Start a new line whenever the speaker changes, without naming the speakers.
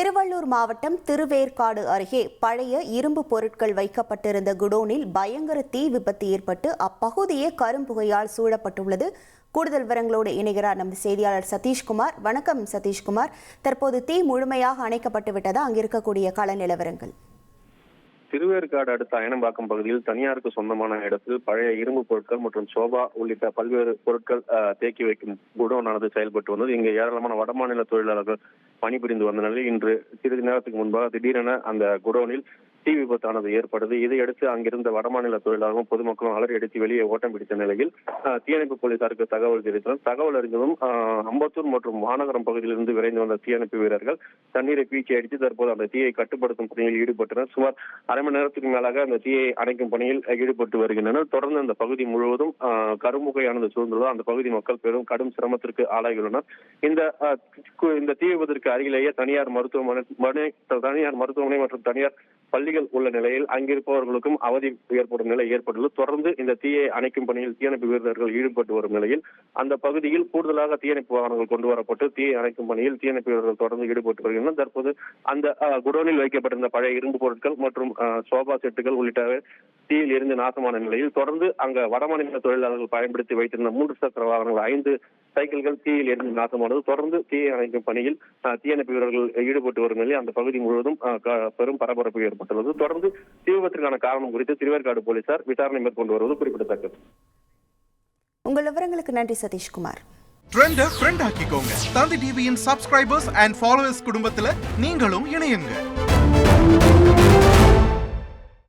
திருவள்ளூர் மாவட்டம் திருவேற்காடு அருகே பழைய இரும்பு பொருட்கள் வைக்கப்பட்டிருந்த குடோனில் பயங்கர தீ விபத்து ஏற்பட்டு அப்பகுதியே கரும்புகையால் சூழப்பட்டுள்ளது. கூடுதல் விவரங்களோடு இணைகிறார் நம் செய்தியாளர் சதீஷ்குமார். வணக்கம் சதீஷ்குமார். தற்போது தீ முழுமையாக அணைக்கப்பட்டு விட்டதா அங்கிருக்கக்கூடிய கள நிலவரங்கள்.
திருவேற்காடு அடுத்த அயனம்பாக்கம் பகுதியில் தனியாருக்கு சொந்தமான இடத்தில் பழைய இரும்பு பொருட்கள் மற்றும் சோபா உள்ளிட்ட பல்வேறு பொருட்கள் அஹ், தேக்கி வைக்கும் குடோனானது செயல்பட்டு வந்தது. இங்கு ஏராளமான வடமாநில தொழிலாளர்கள் பணிபுரிந்து வந்த நிலையில் இன்று சிறிது நேரத்துக்கு முன்பாக திடீரென அந்த குடோனில் தீ விபத்தானது ஏற்படுது இதையடுத்து அங்கிருந்த வடமாநில தொழிலாளர்களும் பொதுமக்களும் அலறி அடித்து வெளியே ஓட்டம் பிடித்த நிலையில் தீயணைப்பு போலீசாருக்கு தகவல் தெரிவித்தனர். தகவல் அறிந்ததும் அம்பத்தூர் மற்றும் மாநகரம் பகுதியிலிருந்து விரைந்து வந்த தீயணைப்பு வீரர்கள் தண்ணீரை பீச்சி அடித்து தற்போது அந்த தீயை கட்டுப்படுத்தும் பணியில் ஈடுபட்டனர். சுமார் அரை மணி நேரத்துக்கு மேலாக அந்த தீயை அணைக்கும் பணியில் ஈடுபட்டு வருகின்றனர். தொடர்ந்து அந்த பகுதி முழுவதும் கரும்புகையானது கருமுகையானது சூழ்ந்துள்ளது. அந்த பகுதி மக்கள் பெரும் கடும் சிரமத்திற்கு ஆளாகியுள்ளனர். இந்த இந்த தீ விபத்திற்கு அருகிலேயே தனியார் மருத்துவமனை தனியார் மருத்துவமனை மற்றும் தனியார் பள்ளி பள்ளிகள் உள்ள நிலையில் அங்கிருப்பவர்களுக்கும் அவதி ஏற்படும் நிலை ஏற்பட்டுள்ளது. தொடர்ந்து இந்த தீயை அணைக்கும் பணியில் தீயணைப்பு வீரர்கள் ஈடுபட்டு வரும் நிலையில் அந்த பகுதியில் கூடுதலாக தீயணைப்பு வாகனங்கள் கொண்டு வரப்பட்டு தீயை அணைக்கும் பணியில் தீயணைப்பு வீரர்கள் தொடர்ந்து ஈடுபட்டு வருகின்றனர். தற்போது அந்த குடோனில் வைக்கப்பட்டிருந்த பழைய இரும்பு பொருட்கள் மற்றும் சோபா செட்டுகள் உள்ளிட்டவை தீயில் இருந்து நாசமான நிலையில் தொடர்ந்து அங்க வடமாநில தொழிலாளர்கள் பயன்படுத்தி வைத்திருந்த மூன்று சக்கர வாகனங்கள் ஐந்து சைக்கிள்கள் தீயில் இருந்து நாசமானது. தொடர்ந்து தீயை அணைக்கும் பணியில் தீயணைப்பு வீரர்கள் ஈடுபட்டு வரும் நிலையில் அந்த பகுதி முழுவதும் பெரும் பரபரப்பு ஏற்பட்டுள்ளது. தொடர்ந்து தீ விபத்திற்கான காரணம் குறித்து திருவேற்காடு போலீசார் விசாரணை மேற்கொண்டு வருவது குறிப்பிடத்தக்கது.
உங்கள் விவரங்களுக்கு நன்றி சதீஷ்குமார்.
ட்ரெண்ட ஃப்ரெண்ட் ஆக்கிக்கோங்க. தந்தி டிவியின் சப்ஸ்கிரைபர்ஸ் அண்ட் ஃபாலோவர்ஸ் குடும்பத்துல நீங்களும் இணையுங்க.